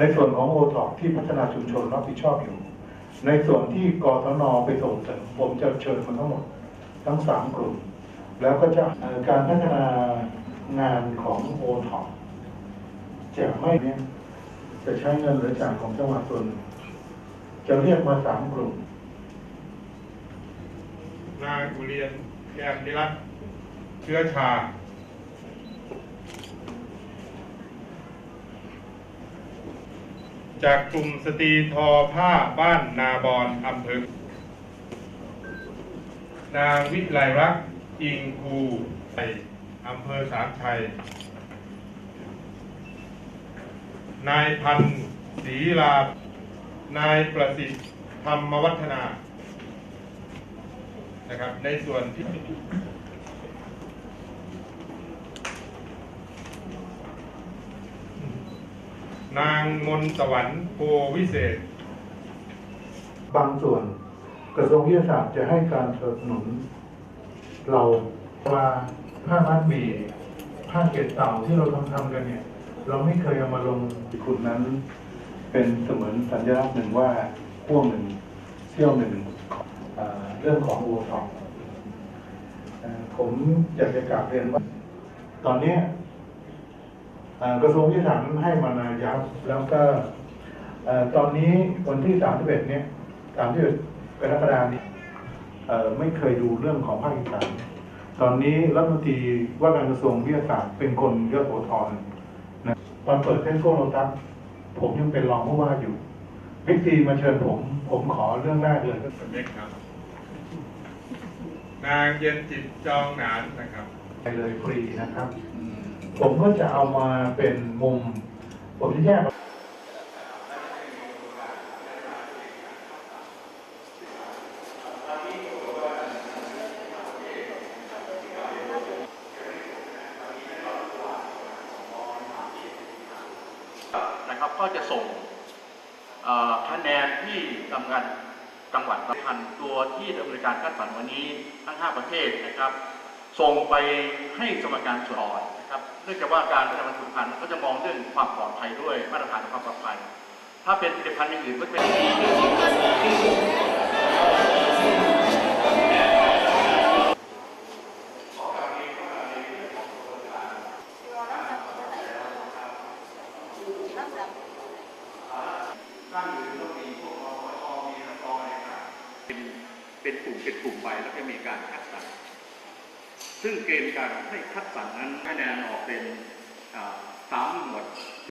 ในส่วนของโอท็อปที่พัฒนาชุมชนรับผิดชอบอยู่ ในส่วนที่กทนไปส่งเสริมผมจะเชิญมาทั้งหมดทั้งสามกลุ่ม แล้วก็จะการพัฒนางานของโอท็อปจะไม่เนี่ยจะใช้เงินหลือจากของจังหวัดส่วนจะเรียกมาสามกลุ่ม นางอุเรียนแก้มนิรัตเชื้อชา จากกลุ่มสตรีทอผ้าบ้านนาบอนอำเภอนางวิไลรักษ์อิงคูไปอำเภอสามชัย นายพันธ์ศรีลานายประสิทธิ์ธรรมวัฒนา นะครับ ในส่วนที่ นางมนสวรรค์โพวิเศษ บางส่วนกระทรวงวิทยาศาสตร์จะให้การสนับสนุน เราว่าผ้ามัดหมี่ผ้าเกล็ดเต่าที่เราทำทำกันเนี่ย เราไม่เคยเอามาลงคุณนั้น เป็นเสมือนสัญลักษณ์หนึ่งว่าพ่วงหนึ่งเที่ยวหนึ่งเอ่อเรื่องของโอท็อปผมอยากจะกราบเรียนว่า ตอนเนี้ย กระทรวงวิทยาศาสตร์นั้นให้มานานยับแล้วก็เอ่อตอนนี้วันที่31เนี่ย31กรกฎาคมนี้เอ่อไม่เคยดูเรื่องของภาคอีสานตอนนี้รัฐมนตรีว่าการกระทรวงวิทยาศาสตร์เป็นคนเยอะโสธรนะตอนเปิดเทสโก้โลตัสผมยังเป็นรองผู้ว่าอยู่บิ๊กซีมาเชิญผม ผมขอเรื่องแรกเลยก็สเม็กครับ นางเย็นจิตจองหนานนะครับไปเลยฟรีนะครับ ผมก็จะเอามาเป็นมุม ผมจะแยกนะครับก็จะส่งคะแนนที่ทำงานจังหวัดละพันตัวที่ดำเนินการคัดสรรวันนี้ทั้ง 5 ประเทศนะครับ ส่งไปให้สมการส่วนอ่อนนะครับเนื่องจากว่าการพัฒนาผลิตภัณฑ์ก็จะมองเรื่องความปลอดภัยด้วยมาตรฐานความปลอดภัย ถ้าเป็นผลิตภัณฑ์อย่างอื่นก็เป็นเป็นกลุ่มเป็นกลุ่มไปแล้วก็มีการคัด ซึ่งเกณฑ์การให้คัดสรรนั้นคะแนนออกเป็นสามหมวด